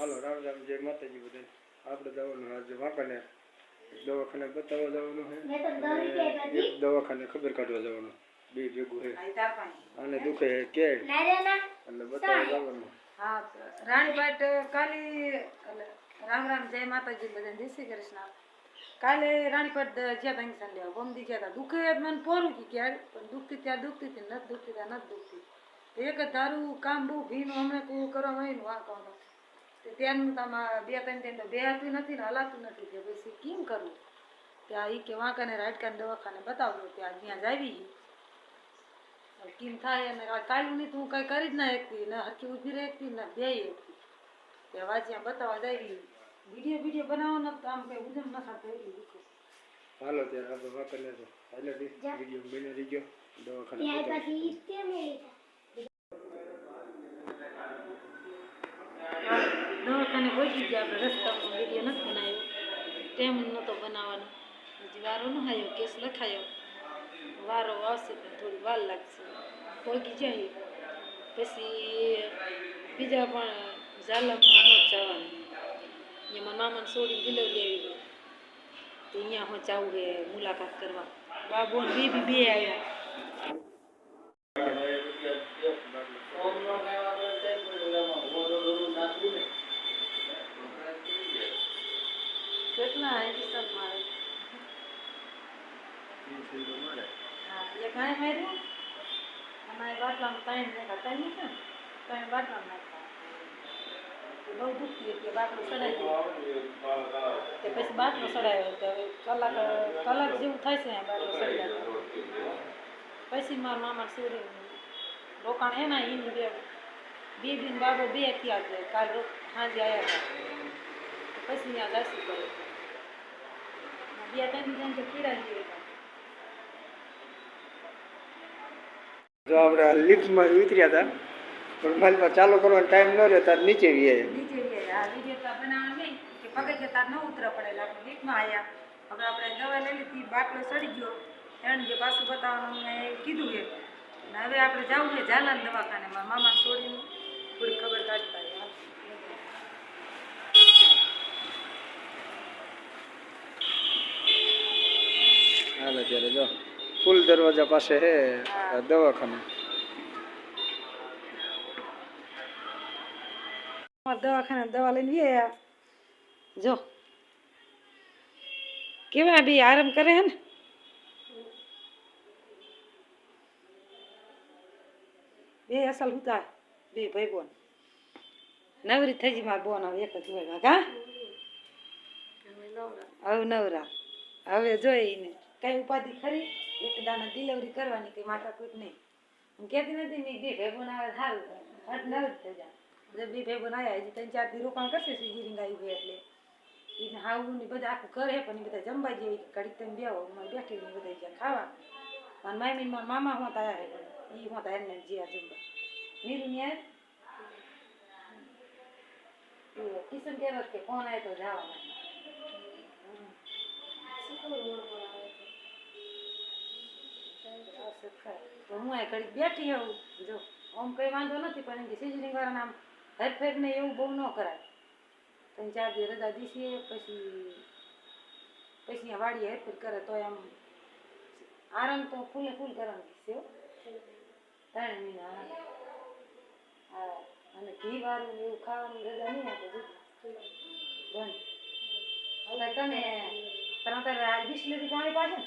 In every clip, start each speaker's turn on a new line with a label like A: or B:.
A: હાલો રામ રામ જય માતાજી બધા આપણે જવાનું આજે વાંકાને દવાખાને બતાવવા જવાનું છે. એક દવાખાને ખબર કાઢવા જવાનું. બે ભેગું છે. અને દુખે કેડ. એટલે બતાવવા જવાનું.
B: હા રાણીપાટ કાલી રામ રામ જય માતાજી બધા જય શ્રી કૃષ્ણ. કાલે રાણીપટ જ્યાં ઇન્સાન લેવા ગોમદી ગયા હતા દુઃખે મને પોરું કે ક્યારે પણ દુઃખતી ત્યાં દુઃખતી હતી નથી દુઃખતી ત્યાં નથી દુઃખતી. એક જ ધારું કામ બહુ ભીનું હમણાં કોઈ કરવા હોય ને વાંકવાનું તે ત્યાંનું તમારા બે ત્રણ તો બે હાથું નથી ને હલાતું નથી. કે પછી કેમ કરવું ત્યાં એ કે વાંકાને રાટકાને દવાખાને બતાવજો ત્યાં ત્યાં જાવી કેમ થાય અને આ નહીં હું કાંઈ કરી જ ના એકતી ને હરખી ઊભી રહેતી ને બે એકતી ત્યાં વાંચ્યા બતાવવા જાવી વીડિયો વીડિયો બનાવવાનો તો આમ કંઈ ઉજમ ન થતો એટલું દુઃખ
A: હાલો ત્યારે આપણે વાંકાને તો હાલો વીડિયો બની રહી ગયો. દવાખાને
B: દવાખાને ગયા આપણે રસ્તામાં વીડિયો નથી બનાવ્યો. ટેમ નહોતો બનાવવાનો. હજી વારો ન આવ્યો, કેસ લખાયો. વારો આવશે તો થોડી વાર લાગશે. પહોંચી જાય. પછી બીજા પણ ઝાલમમાં હું જવાનું. એમાં મામાને છોડીને ડિલિવરી આવી ગઈ તો અહીંયા હું જાવું હે મુલાકાત કરવા. બાબુ ને બેબી બે આવ્યા. આવે હા એ કાંઈ માર્યું. અમારે બાટલામાં ત્રણ નાખ્યા ત્રણ છે ને, ત્રણ બાટલામાં બહુ દુખતી હતી બાટલો સડાઈ ગયો. તે પછી બાટલો સડાયો તો કલાક કલાક જેવું થાય છે બાટલો સડાયો પછી મારા મામા શિવરી રોકાણ એના એની બે બે દિન બાબો બે થયા છે, કાલ સાંજે આવ્યા હતા. પછી ત્યાં દર્શન કરે બે ત્રણ દિન કીડા જેવી
A: જો આપણે લિફ્ટમાં ઉતર્યા હતા પણ મારી પાસે ચાલુ કરવાનો ટાઈમ ન રહ્યો ત્યારે નીચે વીએ
B: નીચે ગયા આ વીડિયો તો બનાવવા નહીં કે પગે તાર ન ઉતર પડેલા આપણે વીકમાં આવ્યા હવે આપણે દવા લઈ લીધી બાટલો સડી ગયો. એને જે પાછું બતાવવાનું મેં કીધું છે હવે આપણે જવું છે ઝાલાન દવાખાને મારા મામા છોડીને. થોડી ખબર કાઢતા.
A: હાલો ચાલો જો. ફૂલ દરવાજા પાસે હે દવાખાનું.
B: દવાખાના દવા લઈને ગયા જો. કેવા બી આરામ કરે હે ને? બે અસલ હુતા, બે ભાઈ બોન નવરી થઈ ગઈ મારા બોન, હવે એક જ હોય. કાકા હવે નવરા. હવે જોઈને કઈ ઉપાધિ ખરી? એક દાના ડિલિવરી કરવાની કઈ માથા કોઈ નહીં. હું કહેતી નથી, મેં, બે બોન આવે સારું હટ નવરી થઈ જાય જે બે બોન આવ્યા, હજી ત્રણ ચાર દી રોકાણ કરશે સીજી આવી ગઈ એટલે. એને હાવું ને બધા આખું હે, પણ એ બધા જમવા જેવી ઘડીક તમે બેહો મારે બેઠી ને બધા જ્યાં ખાવા. મારા મામી ને મારા મામા હું તૈયાર હે એ હોતા એમને જ્યાં જમવા. નીરુ ન્યાય કિશન કહેવત કે ફોન આવ્યો તો જવાના તો હું આ ઘડી બેઠી હોઉં. જો, આમ કંઈ વાંધો નથી, પણ એમ કે સિઝનિંગ વાળાને આમ હેરફેર ને એવું બહુ ન કરાય. ત્રણ ચાર દી રજા દીસીએ પછી પછી વાડીએ હેરફેર કરે તો આમ આરામ તો ફૂલે ફૂલ કરવાનું છે ત્રણ મહિના આરામ. હા, અને ઘી વાળું એવું ખાવાનું રજા નહીં આપે બંધ. હવે તને ત્રણ તારે આ બિસ્લેરી પાણી પાડે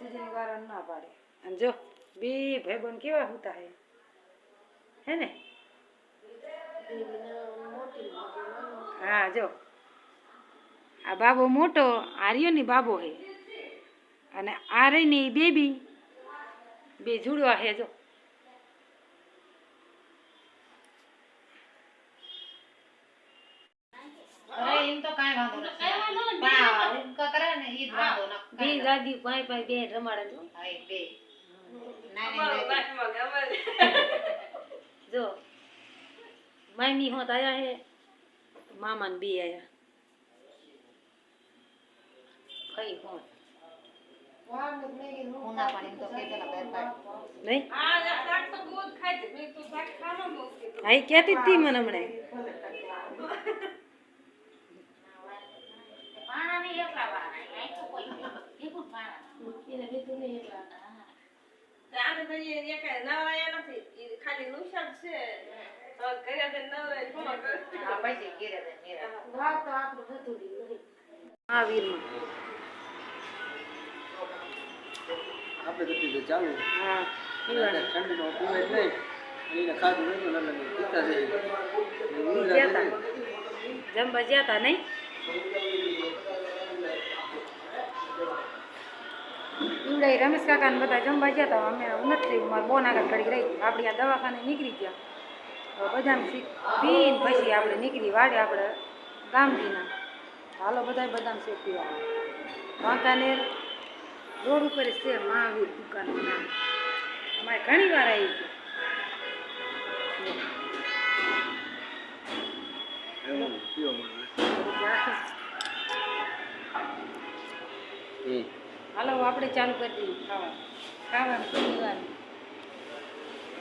B: ને વારણ ના પાડે. અને જો બે ભાઈ બંધ કેવા હોતા હે? હે ને? હા જો. આ બાબો મોટો આર્યોની બાબો હે. અને આ રહી એ બેબી બે જુડવા હે જો.
C: કઈ એમ તો કાંઈ વાંધો નથી. કરે ને ઈ વાંધો ન
B: બે દાદી પાઈ પાઈ બે રમાડે જો
C: હા. એ બે. નાની નાની.
B: જો મામી હોત આયા હે મામા ને બે આયા. કઈ હોત?
C: ઉના પણ તો કીધેલા બેર પાડ.
B: નહીં? હા એ કહેતી હતી મને હમણાં
C: પાણા નહીં એકલા વાળા, અહીં તો કોઈ નહીં. એ કોણ પાણા? આ પછી ઘેરે જઈને ઘેરે.
B: મહાવીરમાં.
A: આપણે તો કીધું ચાલુ.
B: હા
A: ઠંડીનો પીવે જ નહીં એને ખાધું નતું એટલે પીતા જઈએ.
B: ગયા તા જમવા ગયા તા નહીં? ઈવડે રમેશ કાકાને બધા જમવા ગયા હતા અમે નથી મારા બોન આગળ ઘડી રહી. આપણે આ દવાખાને નીકળી ગયા. શીખ પીને પછી આપણે નીકળી વાડે આપણે ગામજીના હાલો બધા બદામ શેક પીવા. વાંકાનેર રોડ ઉપર છે મહાવીર દુકાનનું નામ. અમારે ઘણી વાર આવી ગયું
A: હમ.
B: હાલો આપણે ચાલુ કરી દઈએ. ખાવાનું. ખાવાનું પીવાનું.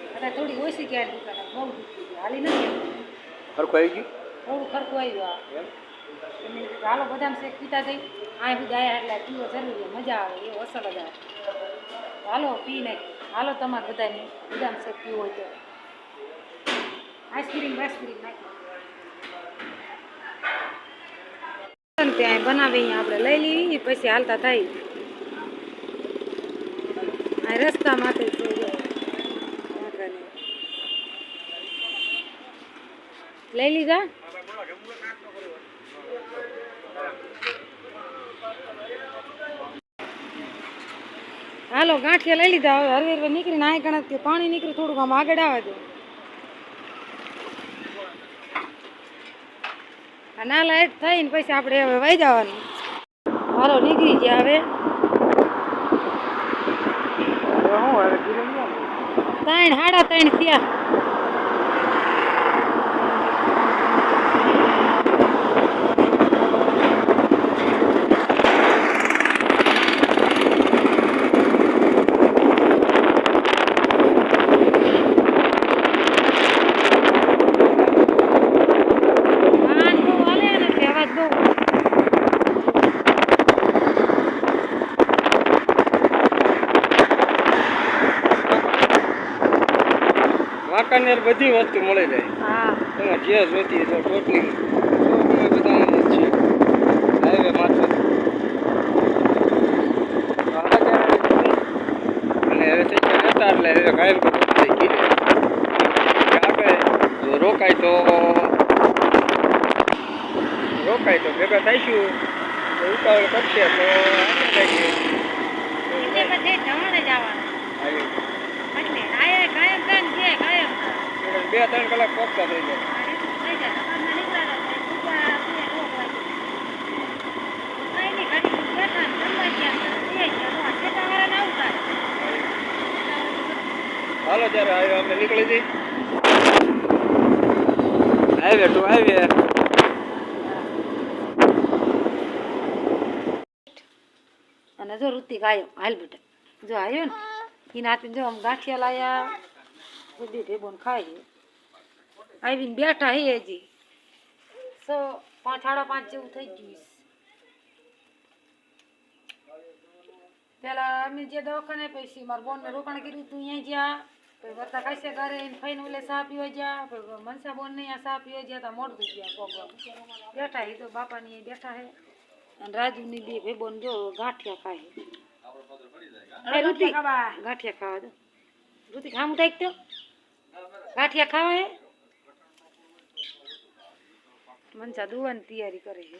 B: અત્યારે થોડી ઓછી ક્યારે દુકાન બહુ દુખી ગઈ હાલી નથી
A: ખરખું આવી ગયું?
B: થોડું ખરખું આવ્યું આ હાલો બધાને શેક પીતા જઈ આ બધા ગાયા એટલે પીવો જરૂરી મજા આવે એ અસર જ આવે. હાલો પી નાખી હાલો તમારે બધાને. બદામ શેક પીવો હોય તો. આઈસ્ક્રીમ આઈસ્ક્રીમ નાખી. ત્યાં બનાવી આપણે લઈ લેવી પછી હાલતા થાય. રસ્તા. વાંકાને. લઈ લીધા હાલો, ગાંઠિયા લઈ લીધા હવે હરવે હરવે નાય આ ગણત પાણી નીકળ્યું, થોડુંક આમ આગળ આવે દો ના થઈ ને પછી આપણે હવે વહી જવાનું હાલો, નીકળી ગયા હવે
A: હવે શું હવે ધીરે નહીં આવે?
B: ત્રણ સાડા ત્રણ થયા વાહન બહુ હાલે નથી અવાજ બહુ
A: વાંકાનેર બધી વસ્તુ મળી જાય તમે જે જોતી તો ટોટલી બધાને છે. હાઈવે. અને હવે થઈ ગયા નતા એટલે હવે તો આગળ રોકાય તો રોકાય તો ભેગા થઈશું. ઉતાવળ કરશે તો આગળ જઈએ.
B: એટલે પછી જમણે જવાનું
A: હાઈવે.
B: એટલે આયે કાયમ કાયમ છે કાયમ
A: બે ત્રણ કલાક પહોંચતા થઈ જાય
B: થઈ જાય દુકાનમાં નીકળ્યા હતા, પૂજા આપીને રોક વાગી. કાંઈ નહીં, ઘડીક બેઠા ને જમવા ગયા ને બે ગયા. ત્રણ કલાક ઠેકાવાળાને થઈ જાય.
A: હાલો ત્યારે હાઈવે આપણે નીકળી જઈ હાઈવે ટુ હાઈવે.
B: અને જો ઋતિક આવ્યો હાલ બેટા. જો આવ્યો ને એના હાથે જો આમ ગાંઠિયા લાયા બધી ભેગોને ખાઈ આવીને બેઠા હે હજી. સો પાંચ સાડા પાંચ જેવું થઈ ગયું પેલા અમે જે દવાખાને પછી મારા બોનને રોકાણ કર્યું તું અહીંયા જ્યાં પછી વર્તા કાશે ઘરે એને ફઈને ઓલે ચા પીવા ગયા. મનસા બોનને અહીંયા સાપ પીવા ગયા તા મોડું ગયા પગ બેઠા એ તો બાપાની બેઠા હે. અને રાજુની બે બોન જો ગાંઠિયા ખાય હે. ઋતિક ગાંઠિયા ખાવા દો. ઋતિક ખામું થાય તો ગાંઠિયા ખાવા હે? મનસા દુવાની તૈયારી કરે છે.